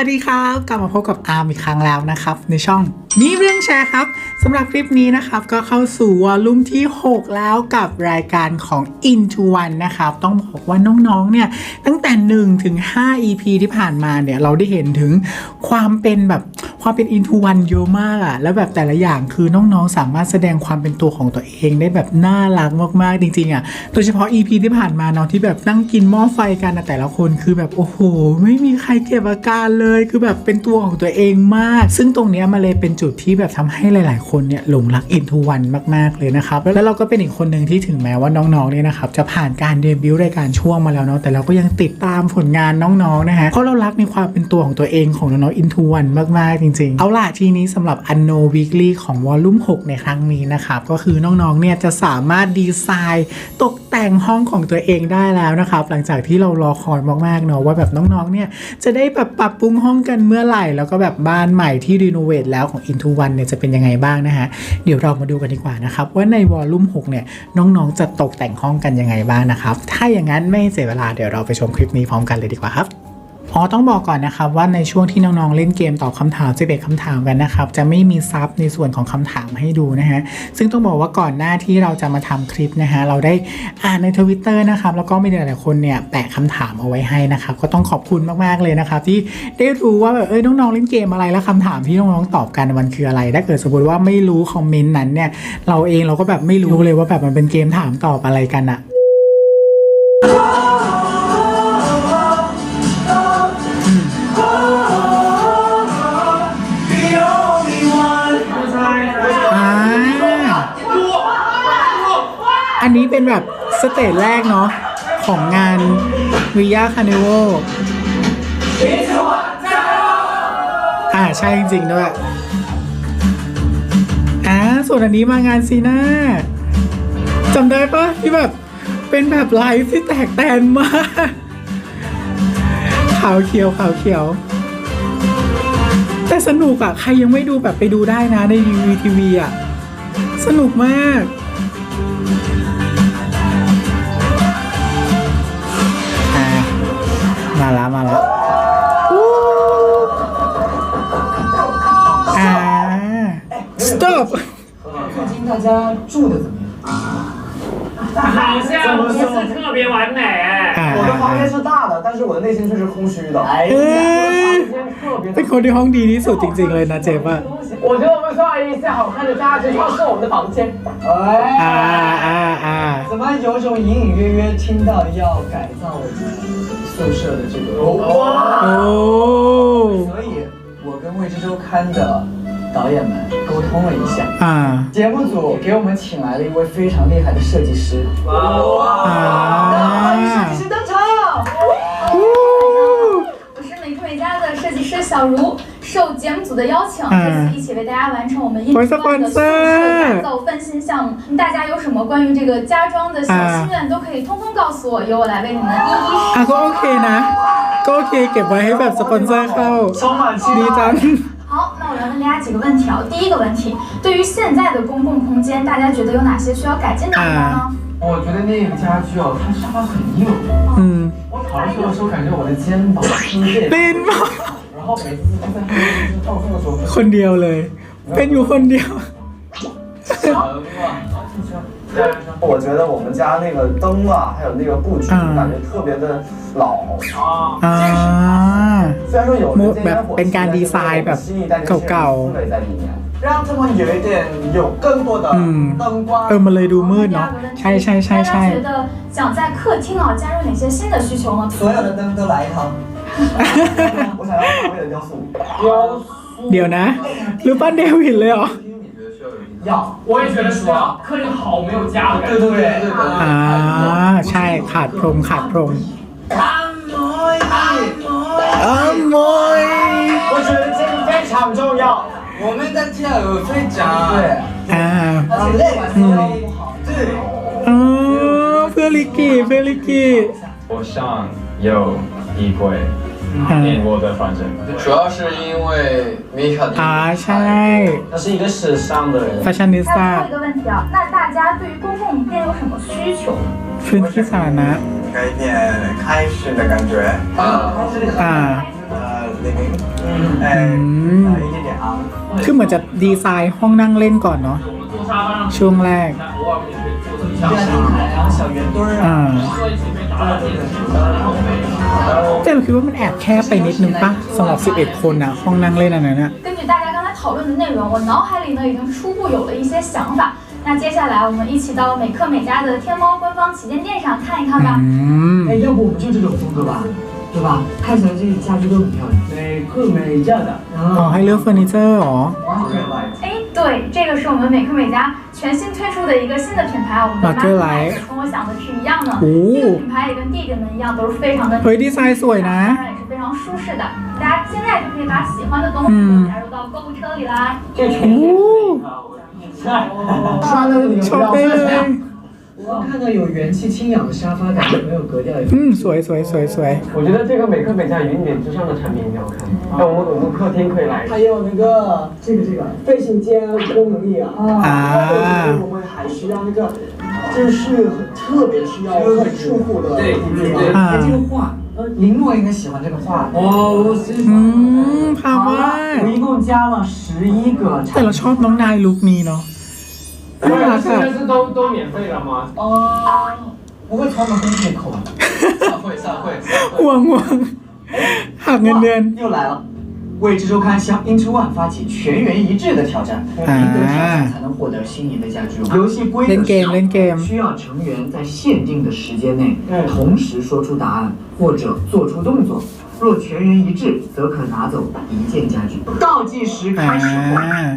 วัสดีครับ กลับมาพบกับอาร์มอีกครั้งแล้วนะครับ ในช่องมีเรื่องแชร์ครับสำหรับคลิปนี้นะครับ ก็เข้าสู่วอลลุ่มที่ 6 แล้วกับรายการของ Into One นะครับ ต้องบอกว่าน้องๆเนี่ยตั้งแต่1ถึง5 EP ที่ผ่านมาเนี่ยเราได้เห็นถึงความเป็นแบบ ความเป็น Into One เยอะมากอะแล้วแบบแต่ละอย่างคือน้องๆ สามารถแสดงความเป็นตัวของตัวเองได้แบบน่ารักมากๆจริงๆอะโดยเฉพาะ EP ที่ผ่านมาเนาะที่แบบนั่งกินหม้อไฟกันอะแต่ละคนคือแบบโอ้โห ไม่มีใครเก็บอาการเลยคือแบบเป็นตัวของตัวเองมาก ซึ่งตรงเนี้ยมาเลยเป็นจุดที่แบบทำให้หลาย ๆ คนเนี่ยหลงรัก Into One มาก ๆเลยนะครับแล้วเราก็เป็นอีกคนหนึ่งที่ถึงแม้ว่าน้องๆเนี่ยนะครับจะผ่านการเดบิวต์รายการช่วงมาแล้วเนาะแต่เราก็ยังติดตามผลงานน้องๆนะฮะเพราะเรารักในความเป็นตัวของตัวเองของน้องๆ Into One มากๆจริง ๆ เอาล่ะทีนี้สำหรับ u n n o Weekly ของวอลลุ่ม6 ในครั้งนี้นะครับก็คือน้องๆเนี่ยจะสามารถดีไซน์ตกแต่งห้องของตัวเองได้แล้วนะครับหลังจากที่เรารอคอยมากๆเนาะว่าแบบน้องๆเนี่ยจะได้แบบปรับปรุงห้องกันเมื่อไหร่ แล้วก็แบบบ้านใหม่ที่รีโนเวทแล้วของ Into One เนี่ยจะเป็นยังไงบ้างนะฮะเดี๋ยวเรามาดูกันดีกว่านะครับว่าในวอลลุ่ม6เนี่ยน้องๆจะตกแต่งห้องกันยังไงบ้างนะครับถ้าอย่างนั้นไม่เสียเวลาเดี๋ยวเราไปชมคลิปนี้พร้อมกันเลยดีกว่าครับ อ๋อต้องบอกก่อนนะครับว่าในช่วงที่น้องๆเล่นเกมตอบคำถาม11คำถามกันนะครับจะไม่มีซับในส่วนของคำถามให้ดูนะฮะซึ่งต้องบอกว่าก่อนหน้าที่เราจะมาทำคลิปนะฮะเราได้อ่านในทวิตเตอร์นะครับแล้วก็มีหลายๆคนเนี่ยแปะคำถามเอาไว้ให้นะครับก็ต้องขอบคุณมากๆเลยนะครับที่ได้รู้ว่าแบบเอ้ยน้องๆเล่นเกมอะไรแล้วคำถามที่น้องๆตอบกันมันคืออะไร ถ้าเกิดสมมติว่าไม่รู้คอมเมนต์นั้นเนี่ยเราเองเราก็แบบไม่รู้เลยว่าแบบมันเป็นเกมถามตอบอะไรกันอะ แบบสเตจแรกเนาะของงานวิยาคานิโวอ่าใช่จริงๆด้วยอ่าส่วนอันนี้มางานซีน่าจำได้ปะที่แบบเป็นแบบไลฟ์ที่แตกแตนมากขาวเขียวขาวเขียว แต่สนุกอะใครยังไม่ดูแบบไปดูได้นะในทีวีทีวีอะสนุกมาก มาแล้วมาแล้วอู้อ่า stop 最近大家住的怎么样？好像不是特别完美哎。 อ่า 我的房间是大的，但是我的内心却是空虚的。哎 เอ้ย 房间特别 เป็นคนที่ห้องดีที่สุดจริง ๆ เลยนะเจมส์อะ 我觉得我们刷一下好看的家具，就是我们的房间。 อ่า 哎， อ่าอ่า 怎么有种隐隐约约听到要改造我们 宿舍的这个，所以我跟《未知周刊》的导演们沟通了一下，节目组给我们请来了一位非常厉害的设计师。哇，设计师。小茹，受节目组的邀请，嗯这次一起为大家完成我们印我是度湾的宿舍粉丝改造翻新项目。大家有什么关于这个家装的小心愿，都可以通通告诉我，由我来为你们一一 อ่ะ 实 ก็โอเคนะ ก็โอเคเก็บไว้ให้แบบสปอนเซอร์เข้า 充满期 ดีจัง 好，那我来问大家几个问题啊。第一个问题，对于现在的公共空间，大家觉得有哪些需要改进的地方呢？我觉得那个家具哦，它沙发很硬。 อืม 我躺上去的时候，感觉我的肩膀撕裂， ลินมาก 然后每次都在后面就是放松的时候， คนเดียวเลย เป็นอยู่คนเดียว 我觉得我们家那个灯啊，还有那个布局，嗯感觉特别的老。 อ่า 虽然说有人间烟火气，เป็นการดีไซน์แบบ 新一代年轻人เก่าๆ 氛围在里面。让他们有一点有更多的 อืม 灯光 เออมันเลยดูมืด 第 เนาะ 二个问题， ใช่ใช่ใช่ 大 ใช่ 家觉得想在客厅啊加入哪些新的需求呢？所有的灯都来一套。 我想要大卫的雕塑。เดี๋ยวนะหรือปั้นเดวิดเลยเหรอ 要，我也觉得是要，客厅好没有家的感觉。对对对对 อ่า ใช่ขาดพรมขาดพรมอ้าวโมย 我觉得这个非常重要。我们在跳有队长，对， อ่า 而且那晚上要不好。对。 อ๋อเพื่อลิกกี้เพื่อลิกกี้ 我上有衣柜， 嗯in 我的房间。主要是因为米卡 อ่าใช่ 他是一个时尚的人 แฟชั่นนิส 还 ต้า 有最后一个问题啊，那大家对于公共空间有什么需求？ พื้นที่สาธารณะ 该一点开始的感觉。啊， อ่า 呃， 那个，哎，嗯呃一点点啊。 คือเหมือนจะดีไซน์ห้องนั่งเล่นก่อนเนาะ 坐沙发上， ช่วงแรก 那偶尔也可以坐这对啊，样，你看，然后小圆墩儿 อ่า 啊， 坐一起可以打打电视，然后可以。 แต่เราคิดว่ามันแอบแคบไปนิดนึงปะสำหรับ 11 คนอะห้องนั่งเล่นอันนั้นอะ 根据大家刚才讨论的内容，我脑海里呢已经初步有了一些想法。那接下来我们一起到美克美家的天猫官方旗舰店上看一看吧。 อืม 哎，要不我们就这种风格吧，对吧？看起来这些家具都很漂亮。美克美家的， อ๋อให้เลือกเฟอร์นิเจอร์เหรอ 哎， 对，这个是我们美克美家全新推出的一个新的品牌，我们的 Marker Marker Light Light 跟我想的是一样的。哦这个品牌也跟弟弟们一样，都是非常的 เฮ้ยดีไซน์สวยนะ 当然也是非常舒适的。大家现在就可以把喜欢的东西嗯都加入到购物车里啦。这全 โอ้ 穿的你 ชอ บได้เลย 我看到有元气清氧的沙发，感觉很有格调。 อืมสวยสวยสวยสวย 我觉得这个美克美家云顶之上的产品挺好看，那我们我们客厅可以来。还有那个这个这个飞行间功能椅啊，啊我们还需要那个，这是很特别需要很舒服的对对对 อ่า 哎，这个画，呃，林诺应该喜欢这个画。哦，我欣 อืมภาพ 好 วา 了，我 ด 一共加了十一个 แต่ 产 เรา 品。 ชอบน้องนายลุคนี้เนาะ 现在是都都免费了吗？哦，不会，他们都是借口吧？散会，散会。汪汪，哈边边又来了。未知周刊向 Into One 发起全员一致的挑战，赢得挑战才能获得心仪的家具。游戏规则需要成员在限定的时间内同时说出答案或者做出动作。若全员一致，则可拿走一件家具。倒计时开始后，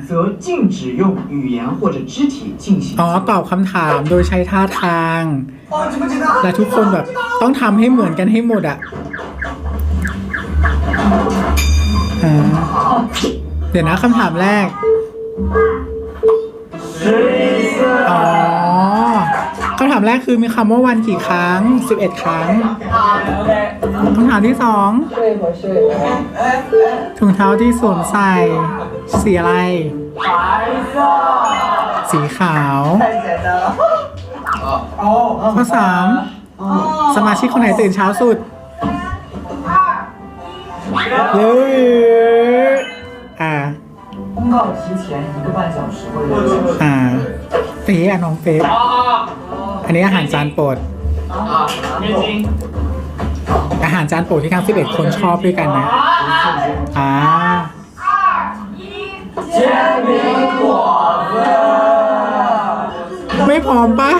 则禁止用语言或者肢体进行 อ๋อ ตอบคำถามโดยใช้ท่าทาง 哦，知不知道？ และทุกคนแบบต้องทำให้เหมือนกันให้หมดอะอ่าเดี๋ยวนะคำถามแรก อ๋อ คำถามแรกคือมีคำว่าวันกี่ครั้ง 11 ครั้งคำถามที่สองถุงเท้าที่สวมใส่สีอะไร สีขาวข้อสามสมาชิกคนไหนตื่นเช้าสุดเย้อ่าอ่าเป๊อะน้องเป๊ อันนี้อาหารจานโปรด อาหารจานโปรดที่ทั้ง11 คนชอบด้วยกันนะ อ่าไม่พร้อมปะ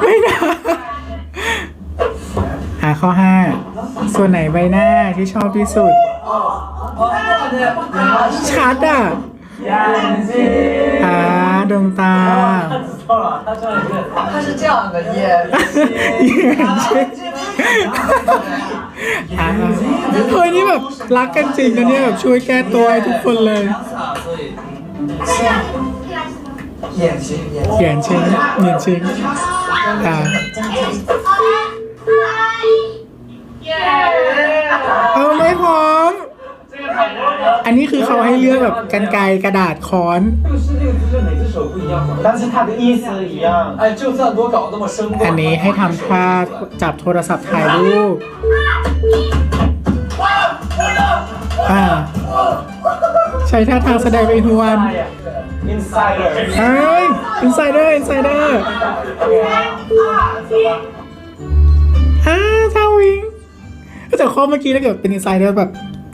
ไม่นะหาข้อห้าส่วนไหนใบหน้าที่ชอบที่สุด ชัดอะอ่าดวงตา 错了，他这里是。它是这样的眼 เยี่ยมจริงอ่าเฮ้ยนี่แบบรักกันจริงนะเนี่ยแบบช่วยแก้ตัวให้ทุกคนเลย 所以眼睛，眼睛。 เ อันนี้คือเขาให้เลือกแบบกันไกลกระดาษค้อนอันนี้ให้ทำท่าจับโทรศัพท์ถ่ายรูปอ่าใช้ท่าทางแสดงไป็นฮวนเฮ้ยอินไซเดอร์อินไซเดอร์ฮ่าท้าวิงแต่ข้อเมื่อกี้ถ้าเกิดเป็นอินไซเดอร์แบบ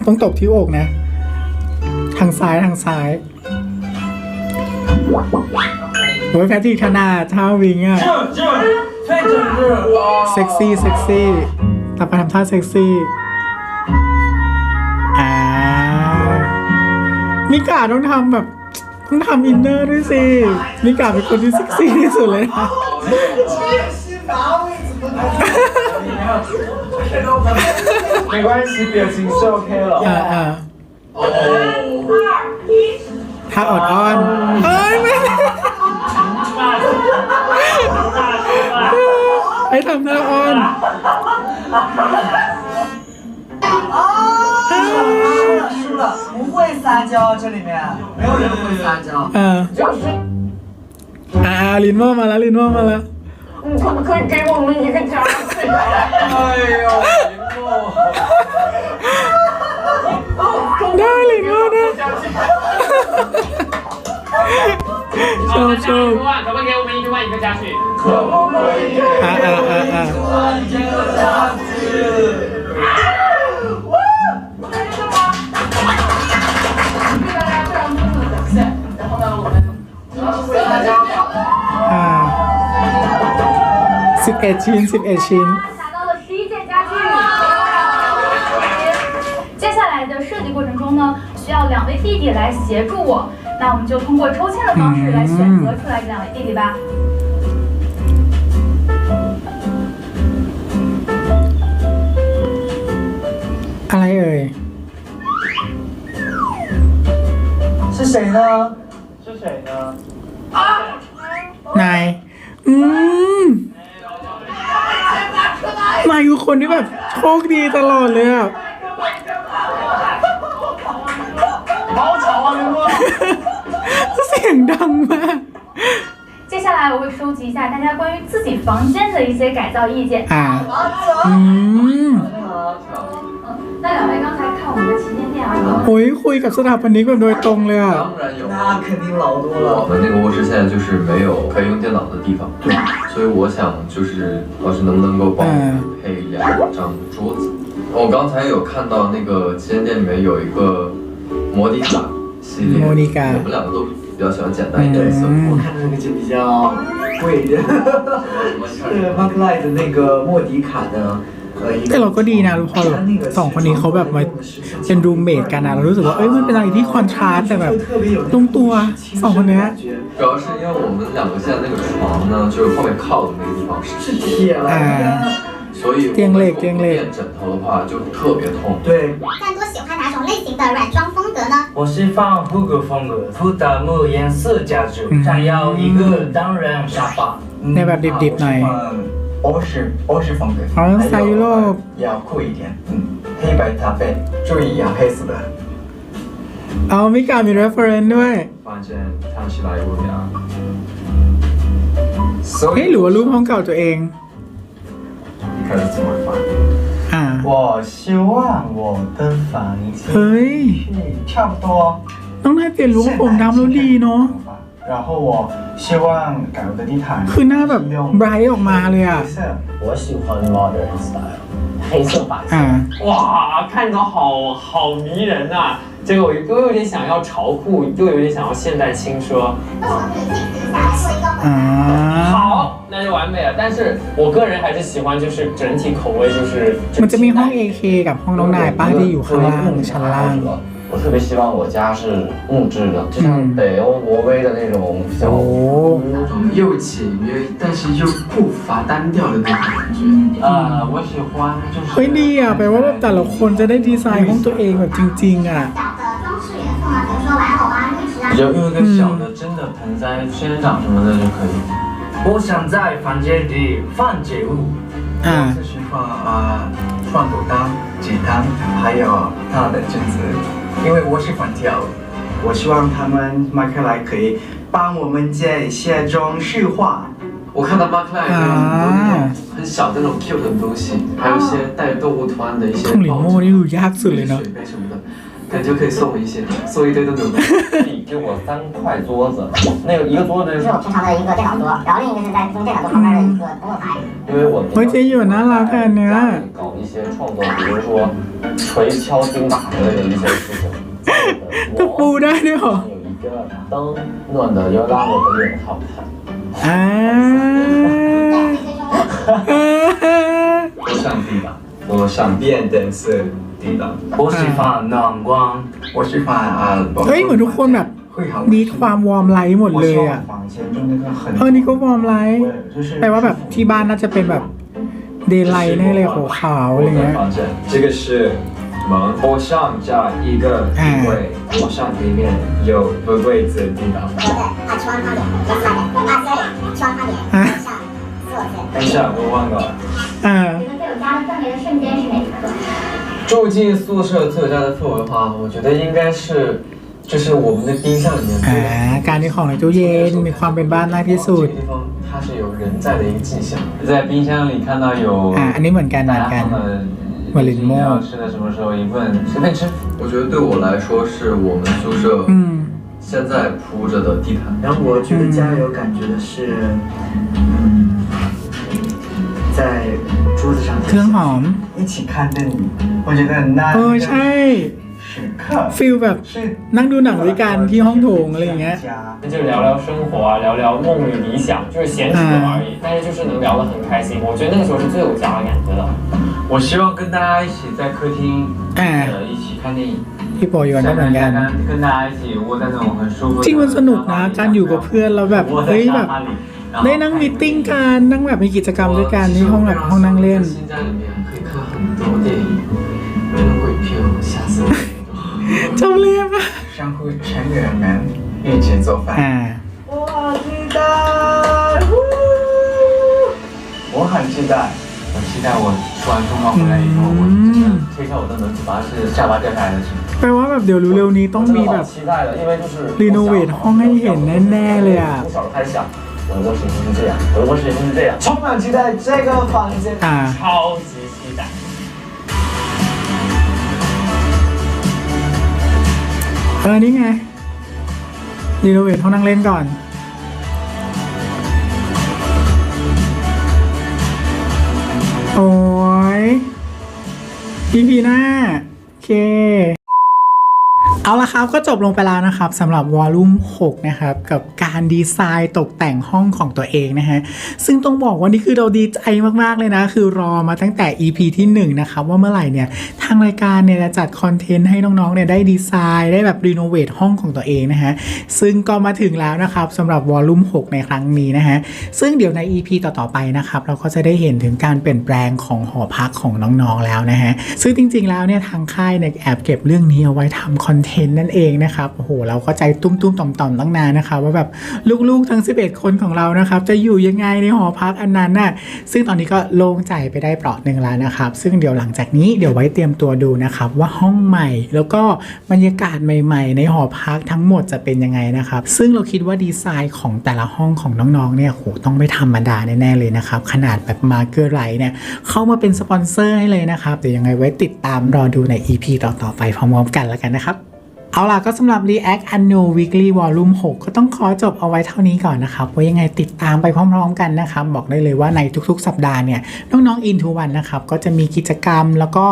ต้องตบที่อกนะ ทางซ้ายทางซ้ายโอ้ยแพทริกธนาท่าวิงอ่ะ 正非正式。 เซ็กซี่เซ็กซี่ต่อไปทำท่าเซ็กซี่อ่ามิกาต้องทำแบบ ต้องทำอินเนอร์ด้วยสิมิกาเป็นคนที่เซ็กซี่ที่สุดเลยนะ 没关系，表情是 OK 了。 อ่า อ่าท่าอดอ้อนเฮ้ยไม่ 大叔，大叔， ให้ทำท่าอ้อน 输了，不会撒娇，这里面没有人会撒娇。 อ่าอ่าลินว่ามาแล้วลินว่ามาแล้ว 你可不可以给我们一个家？哎呦，林诺， ได้เลยงอดนะชอบชอบอ่าอ่าอ่าอ่าสิบเอ็ดชิ้นสิบเอ็ดชิ้น 弟弟来协助我，那我们就通过抽签的方式来选择出来这两位弟弟吧。 อะไรเอ่ย 是谁呢？是谁呢？ นาย อืม นายคือคนที่แบบโชคดีตลอดเลยอ่ะ 来我会收集一下大家关于自己房间的一些改造意见。 อ่า อืม 那两位刚才看我们的旗舰店啊， โอ้ยคุยกับสถาปนิกแบบโดยตรงเลยอ่ะ 当然有。那肯定老多我了。们那个卧室现在就是没有可以用电脑的地方，对，所以我想就是老师能不能够帮我们配两张桌子？我刚才有看到那个旗舰店里面有一个摩迪卡系列，摩迪卡我们两个都 比较喜欢简单一点的色。嗯我看的那个就比较贵的，是 Mark Light 的那个莫迪卡的。呃，一 แต่เราก็ดีนะพอแบบสองคนนี้เขาแบบมาเป็นรูมเมทกันนะเรารู้สึกว่า เอ้ยมันเป็นอะไรที่คอนทราสต์แต่แบบลงตัวสองคนเนี้ย 主要是因为我们两个现在那个床呢，就是后面靠的那个地方是是铁了。所以我们如果不垫枕头的话就特别痛。对，赞多喜欢哪 种类型的软装风格呢？我是放复古风格，土达木颜色家具，占要一个单人沙发。 ในแบบดิบๆหน่อย 欧式欧式风格，好像塞鱼肉也要酷一点，嗯，黑白搭配，注意要黑色的。 เอามิกามี reference ด้วย 发现看起来有点。所 เฮ้ยหรือว่ารูปห้องเก่าตัวเอง 你看是怎 么发？ อ่า 我希望我的房间 เฮ้ย 差不多 น้องนายเปลี่ยนลุคผมดำแล้วดีเนาะ 然后我希望改我的地毯 คือหน้าแบบไบรท์ออกมาเลยอ่ะ 黑色。我喜欢 modern style，黑色发 อ่า 哇，看着好好迷人呐、这个我又有点想要潮酷，又有点想要现代轻奢。那我们可以定制下来做一个 อ่า 好，那就 完美了。但是我个人还是喜欢，就是整体口味就是。 มันจะมีห้อง AK กับห้องน้องนายป้าที่อยู่ข้างล่างชั้นล่าง 我特别希望我家是木质的，就像北欧挪威的那种比较。 โอ้ 那种又简约但是又不乏单调的那种感觉。呃，我喜欢就 เฮ้ยดีอ่ะแปลว่าแบบแต่ละคนจะได้ดีไซน์ห้องตัวเองแบบจริง ๆ อ่ะ 小的装饰元素呢，比如说玩偶啊、绿植啊。就用一个小的真的盆栽、仙人掌什么的就可以。 我想在房间里放植物嗯。就是放啊床牡丹鸡蛋还有他的镜子。因为我喜欢跳舞我希望他们迈克莱可以帮我们建一些装饰画我看到迈克莱有很多那种很小的那种 q 的东西还有一些带动物图案的一些毛毛又有鸭子的水杯什么对，就可以送一些，送一堆都牛奶。给我三块桌子，那个一个桌子就是我平常的一个电脑桌，然后另一个是在从电脑桌旁边的一个工作台。因为我我姐有男老板呢，搞一些创作，比如说锤敲钉打之类的一些事情。我不。有一个灯暖的要拉我的脸好看。哎。上帝吧，我想变，但是。地档，我喜欢暖光。我是放啊。 เฮ้ยเหมือนทุกคนแบบ 会好。 มีความวอร์มไลท์หมด 我 เล 希 ยอ่ะ 望房间就那个很。 เออนี่ก็วอร์มไลท์ 就是 แปลว่าแบบที่บ้านน่าจะเป็นแบบเดย์ไลท์แน่เลยขาวๆอะไร 我 เงี้ 的 ย 房间，这个是门，往上加一个衣柜，往上里面有个柜子地档。我的啊，窗旁边，这上面啊，sorry，窗旁边往上坐着。等一下，我忘了。 อ่ 住进宿舍最有家的氛围的话，我觉得应该是，就是我们的冰箱里面。 อ่าการที่ของในตู้เย็นมีความเป็นบ้านมากที่สุด 这个地方它是有人在的一个迹象。在冰箱里看到有 อ่าอันนี้เหมือนกันเหมือน 大 กัน 家放的 瓦林莫你要吃的什么时候一问随便吃。我觉得对我来说是我们宿舍嗯现在铺着的地毯。让我觉得家有感觉的是，嗯，在桌子上 เครื่องหอม 一起看电影，我觉得那 เออ 那 ใช่ 个时刻 ฟิลแบบ 是 นั่งดูหนังด้วยกันที่ห้องโถงอะไรอย่างเงี้ย 家。那就聊聊生活啊，聊聊梦与理想，就是闲扯而已。但是就是能聊得很开心，我觉得那个时候是最有家的感觉的。我希望跟大家一起在客厅， อ่า 呃，一起看电影， พี่โปอยวนก็เหมือนกัน 跟大家一起窝在那种很舒服的 จริงมันสนุกนะ การอยู่กับเพื่อนแล้วแบบ 窝 เฮ้ 在 ยแบบ 沙发里，然后 ได้นั่งมีตติ้งกันนั่งแบบมีกิจกรรมด้วยกันที่ห้องแบบห้องนั่งเล่น 新家里面可以看很多电影，没有鬼片，吓死我了。 เจ้าเล่ห์ปะ 相互成员们一起做 อ่า 饭，我好期待，呜我很期待。我期待我吃完中考回来以后，我真的推开我的门，把是下巴掉下来的时候。 แปลว่าแบบเดี๋ยวเร็วๆนี้ต้องมีแบบ 期待了，因为就是 รีโนเวทห้องให้เห็นแน่ๆเลยอ่ะ 从小就开始想，我的卧室一定是这样，我的卧室一定是这样，充满期待这个房间。 อ่า 超级期待。 เออนี่ไงรีโนเวทห้องนั่งเล่นก่อน โอ้ย EP หน้า โอเค เอาละครับก็จบลงไปแล้วนะครับสำหรับวอลลุ่ม6นะครับกับการดีไซน์ตกแต่งห้องของตัวเองนะฮะซึ่งต้องบอกว่านี่คือเราดีใจมากๆเลยนะ คือรอมาตั้งแต่ EP ที่1นะครับว่าเมื่อไหร่เนี่ยทางรายการเนี่ยจะจัดคอนเทนต์ให้น้องๆเนี่ยได้ดีไซน์ได้แบบรีโนเวทห้องของตัวเองนะฮะซึ่งก็มาถึงแล้วนะครับสำหรับวอลลุ่ม6ในครั้งนี้นะฮะซึ่งเดี๋ยวใน EP ต่อๆไปนะครับเราก็จะได้เห็นถึงการเปลี่ยนแปลงของหอพักของน้องๆแล้วนะฮะซึ่งจริง ๆแล้วเนี่ยทางค่ายเนี่ยแอบเก็บเรื่องนี้เอาไว้ทำคอนเทนต์นั่นเองนะครับโอ้โหเราก็ใจตุ้มๆต่อมๆตั้งนานนะครับว่าแบบลูกๆทั้ง 11 คนของเรานะครับจะอยู่ยังไงในหอพักอันนั้นน่ะซึ่งตอนนี้ก็โล่งใจไปได้เปราะหนึ่งแล้วนะครับ ซึ่งเดี๋ยวหลังจากนี้เดี๋ยวไว้เตรียมตัวดูนะครับว่าห้องใหม่แล้วก็บรรยากาศใหม่ ๆ ในหอพักทั้งหมดจะเป็นยังไงนะครับซึ่งเราคิดว่าดีไซน์ของแต่ละห้องของน้องๆเนี่ยโหต้องไม่ธรรมดาแน่ๆเลยนะครับขนาดแบบมาเกอร์ไรเนี่ยเข้ามาเป็นสปอนเซอร์ให้เลยนะครับเดี๋ยวยังไงไว้ติดตามรอดูใน EP ต่อๆไปพร้อมๆกันแล้วกันนะครับ เอาล่ะก็สำหรับ React Annual Weekly Volume 6 ก็ต้องขอจบเอาไว้เท่านี้ก่อนนะครับว่ายังไงติดตามไปพร้อมๆกันนะครับ บอกได้เลยว่าในทุกๆ สัปดาห์เนี่ยน้องๆ Into One นะครับก็จะมีกิจกรรมแล้วก็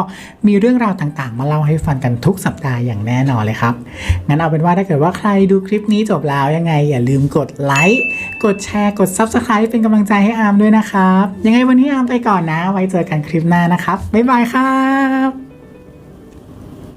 มีเรื่องราวต่างๆ มาเล่าให้ฟังกันทุกสัปดาห์อย่างแน่นอนเลยครับ งั้นเอาเป็นว่าถ้าเกิดว่าใครดูคลิปนี้จบแล้วยังไงอย่าลืมกดไลค์กดแชร์กด Subscribe เป็นกำลังใจให้อาร์มด้วยนะครับยังไงวันนี้อาร์มไปก่อนนะ ไว้เจอกันคลิปหน้านะครับบ๊ายบายครับ